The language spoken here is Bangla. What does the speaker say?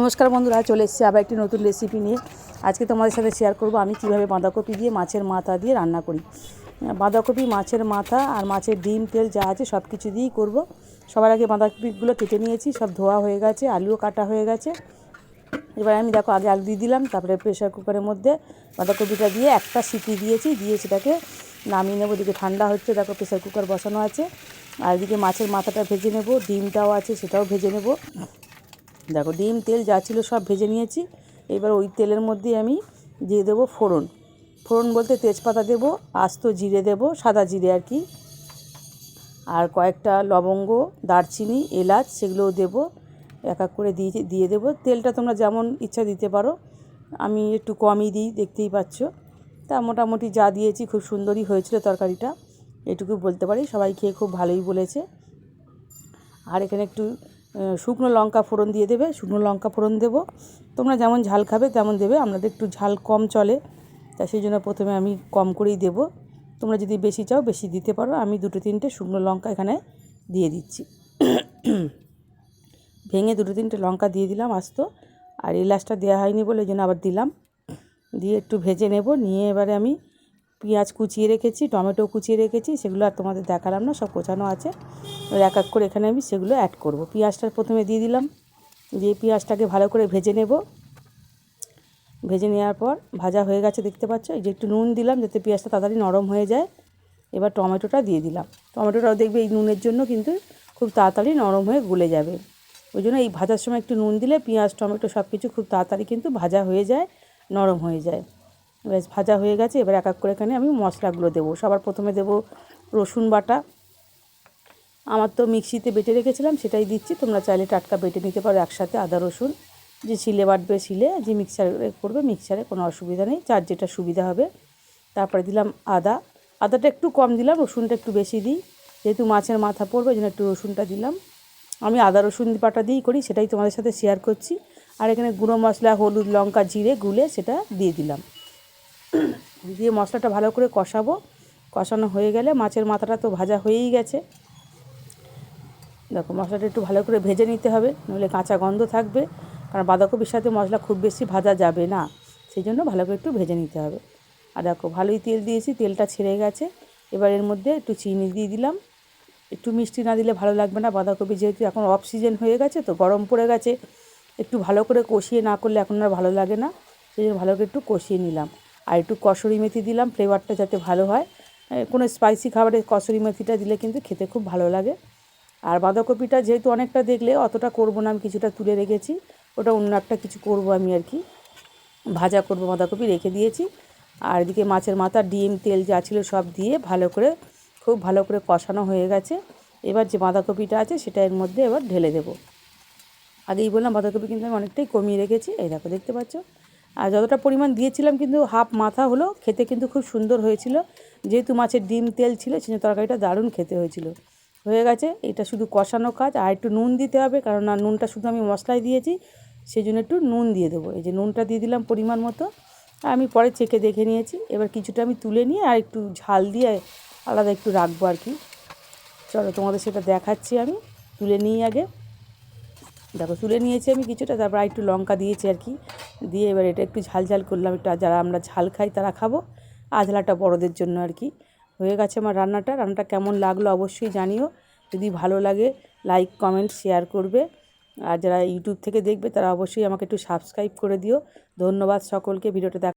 নমস্কার বন্ধুরা, চলে এসেছি আবার একটি নতুন রেসিপি নিয়ে। আজকে তোমাদের সাথে শেয়ার করব আমি কীভাবে বাঁধাকপি দিয়ে মাছের মাথা দিয়ে রান্না করি। বাঁধাকপি, মাছের মাথা আর মাছের ডিম, তেল যা আছে সব কিছু দিয়েই করব। সবার আগে বাঁধাকপিগুলো কেটে নিয়েছি, সব ধোয়া হয়ে গেছে, আলুও কাটা হয়ে গেছে। এবার আমি দেখো আগে আলু দিয়ে দিলাম, তারপরে প্রেশার কুকারের মধ্যে বাঁধাকপিটা দিয়ে একটা সিটি দিয়েছি, দিয়ে সেটাকে নামিয়ে নেব। দিকে ঠান্ডা হচ্ছে, দেখো প্রেশার কুকার বসানো আছে। আর এদিকে মাছের মাথাটা ভেজে নেব, ডিমটাও আছে, সেটাও ভেজে নেব। দেখো ডিম, তেল যা ছিল সব ভেজে নিয়েছি। এবার ওই তেলের মধ্যে আমি দিয়ে দেবো ফোড়ন। ফোড়ন বলতে তেজপাতা দেব, আস্ত জিরে দেব, সাদা জিরে আর কি। আর কয়েকটা লবঙ্গ, দারচিনি, এলাচ সেগুলোও দেব। এক এক করে দিয়ে দিয়ে দেবো। তেলটা তোমরা যেমন ইচ্ছা দিতে পারো। আমি একটু কমই দিই, দেখতেই পাচ্ছ। তা মোটামুটি যা দিয়েছি খুব সুন্দরই হয়েছিল তরকারিটা। এটুকু বলতে পারি, সবাই খেয়ে খুব ভালোই বলেছে। আর এখানে একটু শুকনো লঙ্কা ফোড়ন দিয়ে দেবে, শুকনো লঙ্কা ফোড়ন দেবো। তোমরা যেমন ঝাল খাবে তেমন দেবে, আমাদের একটু ঝাল কম চলে, তা সেই জন্য প্রথমে আমি কম করেই দেবো। তোমরা যদি বেশি চাও, বেশি দিতে পারো। আমি দুটো তিনটে শুকনো লঙ্কা এখানে দিয়ে দিচ্ছি। ভেঙে দুটো তিনটে লঙ্কা দিয়ে দিলাম আস্ত, আর এলাচটা দেওয়া হয়নি বলে জন্য আবার দিলাম। দিয়ে একটু ভেজে নেব, নিয়ে এবারে আমি পেঁয়াজ কুচিয়ে রেখেছি, টমেটো কুচিয়ে রেখেছি, সেগুলো আর তোমাদের দেখালাম না, সব কোচানো আছে। এক এক করে এখানে আমি সেগুলো অ্যাড করব। পেঁয়াজটা প্রথমে দিয়ে দিলাম, দিয়ে পেঁয়াজটাকে ভালো করে ভেজে নেব। ভেজে নেওয়ার পর ভাজা হয়ে গেছে, দেখতে পাচ্ছ? এই যে একটু নুন দিলাম যাতে পেঁয়াজটা তাড়াতাড়ি নরম হয়ে যায়। এবার টমেটোটা দিয়ে দিলাম। টমেটোটাও দেখবে এই নুনের জন্য কিন্তু খুব তাড়াতাড়ি নরম হয়ে গলে যাবে। ওই জন্য এই ভাজার সময় একটু নুন দিলে পেঁয়াজ, টমেটো সব কিছু খুব তাড়াতাড়ি কিন্তু ভাজা হয়ে যায়, নরম হয়ে যায়। বেশ ভাজা হয়ে গেছে, এবার এক এক করে এখানে আমি মশলাগুলো দেবো। সবার প্রথমে দেবো রসুন বাটা। আমার তো মিক্সিতে বেটে রেখেছিলাম, সেটাই দিচ্ছি। তোমরা চাইলে টাটকা বেটে নিতে পারো একসাথে আদা, রসুন। যে শিলে বাটবে শিলে যে মিক্সারে করবে মিক্সারে কোনো অসুবিধা নেই, যার যেটা সুবিধা হবে। তারপরে দিলাম আদা। আদাটা একটু কম দিলাম, রসুনটা একটু বেশি দিই। যেহেতু মাছের মাথা পড়বে, ওই জন্য একটু রসুনটা দিলাম। আমি আদা, রসুন বাটা দিয়েই করি, সেটাই তোমাদের সাথে শেয়ার করছি। আর এখানে গুঁড়ো মশলা, হলুদ, লঙ্কা, জিরে, গুলে সেটা দিয়ে দিলাম। দিয়ে মশলাটা ভালো করে কষাবো। কষানো হয়ে গেলে মাছের মাথাটা তো ভাজা হয়েই গেছে। দেখো, মশলাটা একটু ভালো করে ভেজে নিতে হবে, নইলে কাঁচা গন্ধ থাকবে। কারণ বাঁধাকপির সাথে মশলা খুব বেশি ভাজা যাবে না, সেই জন্য ভালো করে একটু ভেজে নিতে হবে। আর দেখো, ভালোই তেল দিয়েছি, তেলটা ছেড়ে গেছে। এবার এর মধ্যে একটু চিনি দিয়ে দিলাম। একটু মিষ্টি না দিলে ভালো লাগবে না, বাঁধাকপি যেহেতু এখন অফ সিজন হয়ে গেছে, তো গরম পড়ে গেছে। একটু ভালো করে কষিয়ে না করলে এখন আর ভালো লাগে না, সেই জন্য ভালো করে একটু কষিয়ে নিলাম। আর একটু কসুরি মেথি দিলাম ফ্লেভারটা যাতে ভালো হয়। কোনো স্পাইসি খাবারে কসুরি মেথিটা দিলে কিন্তু খেতে খুব ভালো লাগে। আর বাঁধাকপিটা যেহেতু অনেকটা দেখলে অতটা করব না, আমি কিছুটা তুলে রেখেছি, ওটা অন্য একটা কিছু করব আমি আর কি। ভাজা করব বাঁধাকপি, রেখে দিয়েছি। আর এদিকে মাছের মাথা, ডিম, তেল যা ছিল সব দিয়ে ভালো করে, খুব ভালো করে কষানো হয়ে গেছে। এবার যে বাঁধাকপিটা আছে সেটা এর মধ্যে এবার ঢেলে দেবো। আগেই বললাম বাঁধাকপি কিন্তু আমি অনেকটাই কমিয়ে রেখেছি, এই দেখো দেখতে পাচ্ছ? আর যতটা পরিমাণ দিয়েছিলাম কিন্তু হাফ মাথা হলো, খেতে কিন্তু খুব সুন্দর হয়েছিল। যেহেতু মাছের ডিম তেল ছিল সেই তরকারিটা দারুণ খেতে হয়েছিল। হয়ে গেছে, এটা শুধু কষানো কাজ, আর একটু নুন দিতে হবে কারণ না নুনটা শুধু আমি মশলায় দিয়েছি সেই জন্য একটু নুন দিয়ে দেবো। এই যে নুনটা দিয়ে দিলাম পরিমাণ মতো, আমি পরে চেকে দেখে নিয়েছি। এবার কিছুটা আমি তুলে নিয়ে আর একটু ঝাল দিয়ে আলাদা একটু রাখব আর কি। চলো তোমাদের সেটা দেখাচ্ছি আমি, তুলে নিই আগে। দেখো, তুলে নিয়েছি আমি কিছুটা, তারপর একটু লঙ্কা দিয়েছি আর কি। দিয়ে এবার এটা একটু ঝাল ঝাল করলাম, একটু যারা আমরা ঝাল খাই তারা খাব। আঝলাটা বড়দের জন্য আর কি। হয়ে গেছে আমার রান্নাটা। রান্নাটা কেমন লাগল অবশ্যই জানিও। যদি ভালো লাগে লাইক কমেন্ট শেয়ার করবে। আর যারা ইউটিউব থেকে দেখবে তারা অবশ্যই আমাকে একটু সাবস্ক্রাইব করে দিও। ধন্যবাদ সকলকে, ভিডিওটা দেখ